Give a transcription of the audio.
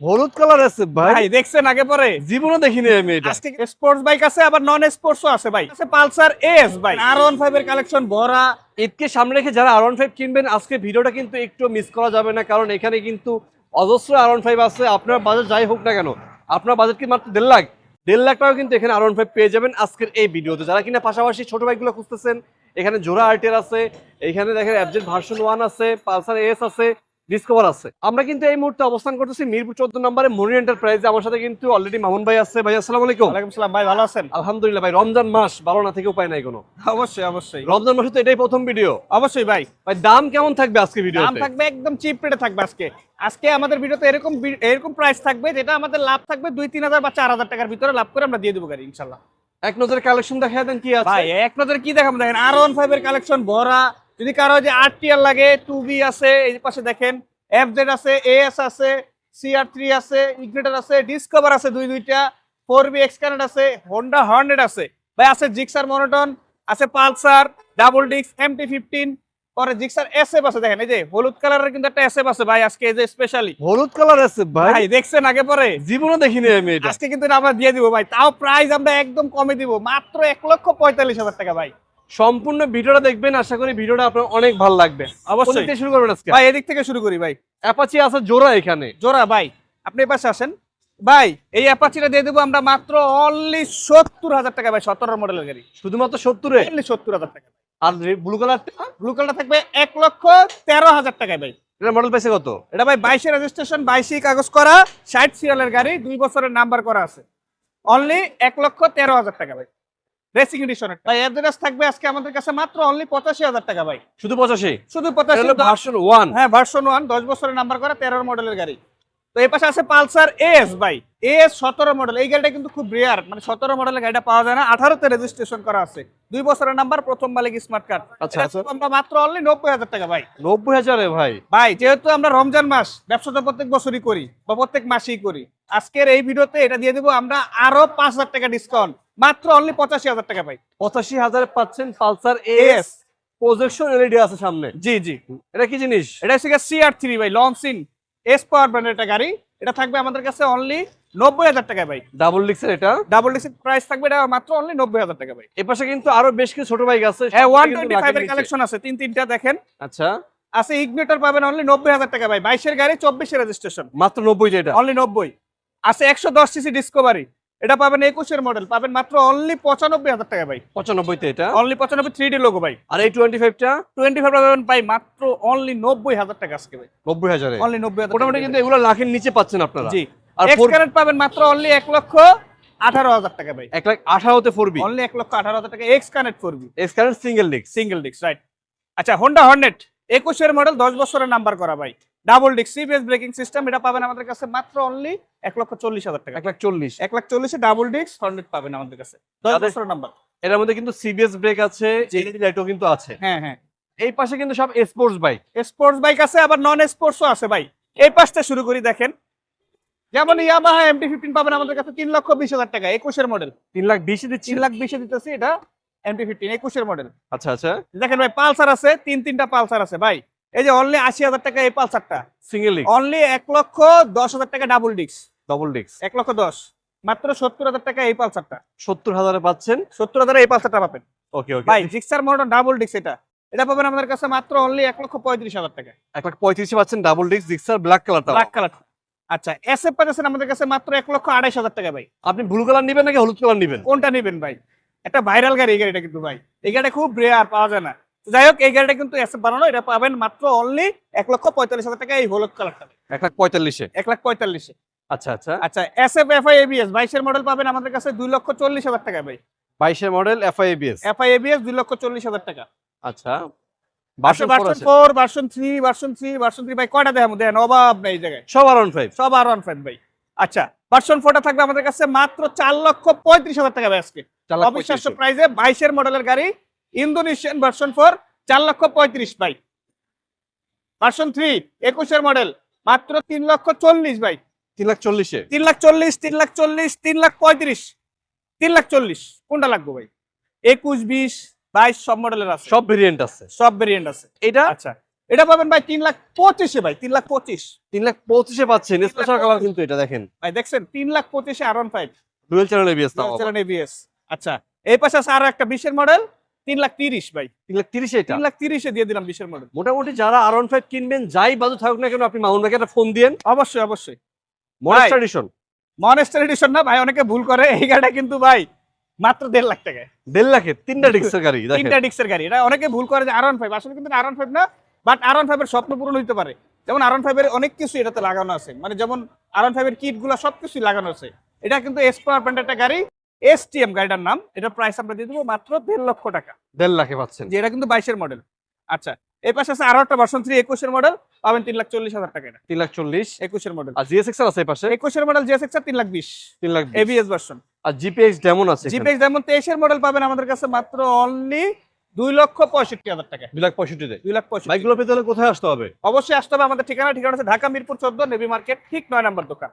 হলুদ কালার আছে ভাই। দেখছেন আগে পরে? জীবনে দেখিনি আমি এটা। আজকে স্পোর্টস বাইক আছে আবার নন স্পোর্টসও আছে ভাই। আছে পালসার এস ভাই। আর ওয়ান ফাইভ এর কালেকশন ভরা ঈদকে সামনে রেখে যারা আর ফাইভ কিনবেন আজকে ভিডিওটা কিন্তু একটু মিস করা যাবে না কারণ এখানে কিন্তু অজস্র আর ফাইভ আছে। আপনার বাজেট যাই হোক না কেন আপনার বাজেট কি মাত্র দেড় লাখ? দেড় লাখ টাকা কিন্তু এখানে আর ফাইভ পেয়ে যাবেন আজকের এই ভিডিওতে। যারা কিনা পাশাপাশি ছোট বাইকগুলো খুঁজতেছেন এখানে জোড়া আর্টের আছে এখানে দেখেন অ্যাবজেট ভার্সন ওয়ান আছে পালসার এস আছে ডিসকভার আছে। আমরা কিন্তু এই মুহূর্তে অবস্থান করতেছি মিরপুর চোদ্দ নম্বরে মনি এন্টারপ্রাইজে আমার সাথে কিন্তু অলরেডি মামুন ভাই আছে। ভাই আসসালামু আলাইকুম। ওয়ালাইকুম সালাম ভাই ভালো আছেন? আলহামদুলিল্লাহ ভাই রমজান মাস ভালো না থেকে উপায় নাই কোনো। অবশ্যই অবশ্যই। রমজান মাসে তো এটাই প্রথম ভিডিও অবশ্যই ভাই। ভাই দাম কেমন থাকবে আজকে ভিডিও দাম থাকবে একদম চিপ রেটে থাকবে আজকে। আজকে আমাদের ভিডিওতে এরকম এরকম প্রাইস থাকবে যেটা আমাদের লাভ থাকবে দুই তিন হাজার বা চার হাজার টাকার ভিতরে লাভ করে আমরা দিয়ে দেবো গাড়ি ইনশাল্লাহ। এক নজর কালেকশন দেখা দেন কি আছে? ভাই এক নজরে কি দেখাবো দেখেন আর ওয়ান ফাইভ এর কালেকশন ভরা যদি কারও যে আট টিয়ার লাগে টু বি আছে এই পাশে দেখেন এফ জেড আছে এএস আছে সিআর থ্রি আছে ইগনেটার আছে ডিসকভার আছে দুই দুইটা ফোর বি এক্সকানেট আছে হোন্ডা হান্ড্রেড আছে। ভাই আছে জিক্সার মনোটন আছে পালসার ডাবল ডিক্স এমটি ফিফটিন পরে জিক্সার এসএফ আছে দেখেন এই যে হলুদ কালারের কিন্তু একটা এসএফ আছে ভাই আজকে এই যে স্পেশালি হলুদ কালার আছে ভাই? ভাই দেখছেন আগে পরে? জীবনে দেখিনি আমি এটা। আজকে কিন্তু আমরা দিয়ে দিব ভাই তাও প্রাইস আমরা একদম কমে দিব মাত্র এক লক্ষ পঁয়তাল্লিশ হাজার টাকা ভাই। সম্পূর্ণ ভিডিওটা দেখবেন আশা করি ভিডিওটা আপনার অনেক ভালো লাগবে। অবশ্যই। শুরু করবেন আজকে? ভাই এদিক থেকে শুরু করি ভাই। অ্যাপাচি আছে জোড়া এখানে। জোড়া ভাই। আপনি পাশে আসেন। ভাই এই অ্যাপাচিটা দিয়ে দেবো আমরা মাত্র অনলি সত্তর হাজার টাকা ভাই সতেরো মডেলের গাড়ি। শুধুমাত্র সত্তরে? অনলি সত্তর হাজার টাকা আর ব্লু কালার ব্লু কালার থাকবে এক লক্ষ তেরো হাজার টাকায় ভাই। এটা মডেল পাইছে কত? এটা ভাই বাইশে রেজিস্ট্রেশন বাইশে কাগজ করা ষাট সিরিয়ালের গাড়ি দুই বছরের নাম্বার করা আছে। অনলি এক লক্ষ তেরো হাজার টাকা ভাই। রেসিং এডিশনের ভাই অ্যাড্রেস থাকবে আজকে আমাদের কাছে মাত্র অনলি পঁচাশি হাজার টাকা ভাই। শুধু পঁচাশি? শুধু ভার্সন হ্যাঁ ভার্সন বছরের নাম্বার করা তেরো মডেলের গাড়ি। তো এই পাশে আছে পালসার এস ভাই। এস সতেরো মডেল এই গাড়িটা কিন্তু খুব রেয়ার মানে মডেলের গাড়িটা পাওয়া যায় না। আঠারোতে রেজিস্ট্রেশন করা আছে। দুই বছরের নাম্বার প্রথম মালিক স্মার্ট কার্ড আচ্ছা, আচ্ছা। আমরা মাত্র অনলি নব্বই হাজার টাকা ভাই। ভাই? ভাই যেহেতু আমরা রমজান মাস ব্যবসা তো প্রত্যেক বছরই করি বা প্রত্যেক মাসেই করি। আজকের এই ভিডিওতে এটা দিয়ে দেবো আমরা আরও পাঁচ হাজার টাকা ডিসকাউন্ট মাত্র অনলি পঁচাশি হাজার টাকা ভাই। পঁচাশি হাজারে পাচ্ছেন পালসার এস প্রজেকশন এলইডি আছে সামনে। জি জি। এটা কি জিনিস? এটা হচ্ছে সিআর থ্রি ভাই লঞ্চিন এস পাওয়ার ব্র্যান্ডের একটা গাড়ি। এটা থাকবে আমাদের কাছে অনলি নব্বই হাজার টাকায় ভাই। ডাবল ডিক্সের এটা? ডাবল ডিসি প্রাইস থাকবে এটা মাত্র অনলি নব্বই হাজার টাকা ভাই। এপাশে কিন্তু আরও বেশ কিছু ছোট বাইক আছে হ্যাঁ ওয়ান টোয়েন্টি ফাইভের নিচে। কালেকশন আছে তিন তিনটা দেখেন। আচ্ছা। আছে ইগনেটর পাবেন অনলি নব্বই হাজার টাকা ভাই। বাইশের গাড়ি চব্বিশে রেজিস্ট্রেশন মাত্র নব্বই যেটা অনলি নব্বই। আছে একশো দশ সিসি ডিসকভারি এটা পাবেন একুশের মডেল পাবেন মাত্র অনলি পঁচানব্বই হাজার টাকা ভাই। পঁচানব্বইতে এটা? অনলি পঁচানব্বই থ্রি ডি লোগো ভাই। আর এই টোয়েন্টি ফাইভটা টোয়েন্টি ফাইভ পাবেন ভাই মাত্র অনলি নব্বই হাজার টাকা আজকে ভাই। নব্বই হাজার? অনলি নব্বই হাজার মোটামুটি কিন্তু এগুলো লাখের নিচে পাচ্ছেন আপনারা। জি। আর এক্স ক্যারেট পাবেন মাত্র অনলি এক লক্ষ আঠারো হাজার টাকা ভাই। এক লাখ আঠারোতে ফোর বি অনলি এক লক্ষ আঠারো হাজার টাকা এক্স কানেক্ট করবি এসকারেন্ট সিঙ্গেল ডিক্স সিঙ্গেল ডিস্ক রাইট আচ্ছা হোন্ডা হর্নেট একুশের মডেল দশ বছরের নাম্বার করা ভাই। Double disc CBS braking system এটা পাবেন আমাদের কাছে মাত্র অনলি এক লক্ষ চল্লিশ হাজার টাকা। এক লাখ চল্লিশ। এক লাখ চল্লিশে ডাবল ডিস্ক হর্নেট পাবেন আমাদের কাছে। দশ বছরের নাম্বার এর মধ্যে কিন্তু সিবিএস ব্রেক আছে। এলইডি লাইটও কিন্তু আছে। হ্যাঁ হ্যাঁ। এই পাশে কিন্তু সব স্পোর্টস বাইক স্পোর্টস বাইক আছে আবার নন স্পোর্টসও আছে ভাই। এই পাশটা শুরু করি দেখেন। যেমন ইয়ামাহা এমটি ফিফটিন পাবেন আমাদের কাছে তিন লক্ষ বিশ হাজার টাকা একুশের মডেল তিন লাখ বিশে দিচ্ছি। তিন লাখ বিশে দিতেছি এটা। এমটি ফিফটিন একুশের মডেল আচ্ছা আচ্ছা। দেখেন ভাই পালসার আছে তিন তিনটা পালসার আছে। ভাই এই যে অনলি আশি হাজার টাকা এই পালসারটা। সিঙ্গেল অনলি এক লক্ষ দশ হাজার টাকা ডাবল ডিস্ক ডবল ডিক্স এক লক্ষ দশ। মাত্র সত্তর হাজার টাকা এই পালসারটা। সত্তর হাজারে পাচ্ছেন? সত্তর হাজার এই পালসারটা পাবেন। ওকে ওকে ভাই জিক্সার মডেল ডাবল ডিস্ক এটা। এটা পাবেন আমাদের কাছে মাত্র অনলি এক লক্ষ পঁয়ত্রিশ হাজার টাকা। এক লাখ পঁয়ত্রিশে পাচ্ছেন ডাবল ডিক্স ব্ল্যাক কালারটা ব্ল্যাক কালার আচ্ছা পাচ্ছেন আমাদের কাছে মাত্র এক লক্ষ আড়াইশ হাজার টাকা ভাই। আপনি ব্লু কালার নেবেন নাকি হলুদ কালার নেবেন? কোনটা নেবেন ভাই? একটা ভাইরাল গাড়ি এই গাড়িটা কিন্তু ভাই। এই গাড়িটা খুব রেয়ার পাওয়া যায় না। যাই হোক এই গাড়িটা কিন্তু এস এফ বানানো এটা পাবেন মাত্র অনলি এক লক্ষ পঁয়তাল্লিশ হাজার টাকা এই হলুদ কালারটা এক লাখ পঁয়তাল্লিশে? এক লাখ পঁয়তাল্লিশে। আচ্ছা আচ্ছা। আচ্ছা S F F I ABS বাইশের মডেল পাবেন আমাদের কাছে দুই লক্ষ চল্লিশ হাজার টাকা ভাই। বাইশের model FI ABS F I ABS দুই লক্ষ চল্লিশ হাজার টাকা। আচ্ছা version four version three version three version three ভাই কয়টা দেখাবো? অভাব নেই এই জায়গায়। সব আর ওয়ান ফাইভ সব আর ওয়ান ফাইভ ভাই। আচ্ছা ভার্সন ফোরটা থাকবে আমাদের কাছে মাত্র চার লক্ষ পঁয়ত্রিশ হাজার টাকা ভাই আজকে। অবিশ্বাস্য প্রাইসে বাইশের মডেলের গাড়ি ইন্দোনেশিয়ান ভার্সন ফোর চার লক্ষ পঁয়ত্রিশ ভাই ভার্সন থ্রি একুশের মডেল মাত্র তিন লক্ষ চল্লিশ ভাই তিন লাখ চল্লিশে তিন লাখ চল্লিশ তিন লাখ চল্লিশ তিন লাখ পঁয়ত্রিশ তিন লাখ চল্লিশ কোনটা লাগবে ভাই একুশ বিশ বাইশ সব মডেলের আছে সব ভেরিয়েন্ট আছে সব ভেরিয়েন্ট আছে এটা আচ্ছা এটা পাবেন ভাই তিন লাখ পঁচিশে ভাই তিন লাখ পঁচিশ তিন লাখ পঁচিশে পাচ্ছেন স্পেশাল কালার কিন্তু এটা দেখেন ভাই দেখছেন তিন লাখ পঁচিশে R one five dual channel ABS তাও এবিএস আচ্ছা এই পাশে আছে আরও একটা বিশের মডেল তিন লাখ তিরিশ ভাই। তিন লাখ তিরিশে এটা? তিন লাখ তিরিশে দিয়ে দিলাম বিশের মডেল মোটামুটি যারা আর ফাইভ কিনবেন যাই বাজু থাকুক না কেন আপনি মামুন ভাইকে একটা ফোন দিয়েন। অবশ্যই অবশ্যই। মনেস্টার এডিশন মনেস্টার এডিশন না ভাই অনেকে ভুল করে। এই গাড়িটা কিন্তু ভাই মাত্র দেড় লাখ টাকায়। দেড় লাখে তিনটা ডিক্সের গাড়ি তিনটা ডিক্সের গাড়ি। এটা অনেকে ভুল করে যে আর ফাইভ আসলে কিন্তু আর ফাইভ না বাট আর ওয়ান ফাইভের স্বপ্ন পূরণ হতে পারে। যেমন আর ওয়ান ফাইভের অনেক কিছু এটাতে লাগানো আছে। মানে যেমন আর ওয়ান ফাইভের কিটগুলো লাগানো আছে। এটা কিন্তু এস পাওয়ার প্যান্ট একটা গাড়ি। এস টি এম গাড়িটার নাম এটা প্রাইস আমরা দিয়ে দেবো মাত্র দেড় লক্ষ টাকা। দেড় লাখে পাচ্ছেন। যে এটা কিন্তু বাইশের মডেল আচ্ছা এই পাশে আছে আরও একটা ভার্সন থ্রি একুশের মডেল পাবেন তিন লাখ চল্লিশ হাজার টাকা এটা। তিন লাখ চল্লিশ। একুশের মডেল আর জিএস আছে এই পাশে? একুশের মডেল জিএস এক্স তিন লাখ বিশ। তিন লাখ। এবিএস ভার্সন আর জিপিএস ডেমন আছে এখানে। জিপিএক্স যেমন তেইশের মডেল পাবেন আমাদের কাছে মাত্র অনলি দুই লক্ষ পঁয়ষট্টি হাজার টাকা। দুই লাখ পঁয়ষট্টিতে। দুই লাখ পঁয়ষট্টি। বাইকগুলো পেতে হলে কোথায় আসতে হবে? অবশ্যই আসতে হবে আমাদের ঠিকানা। ঠিকানা হচ্ছে ঢাকা মিরপুর চোদ্দ নেভি মার্কেট ঠিক নয় নম্বর দোকান।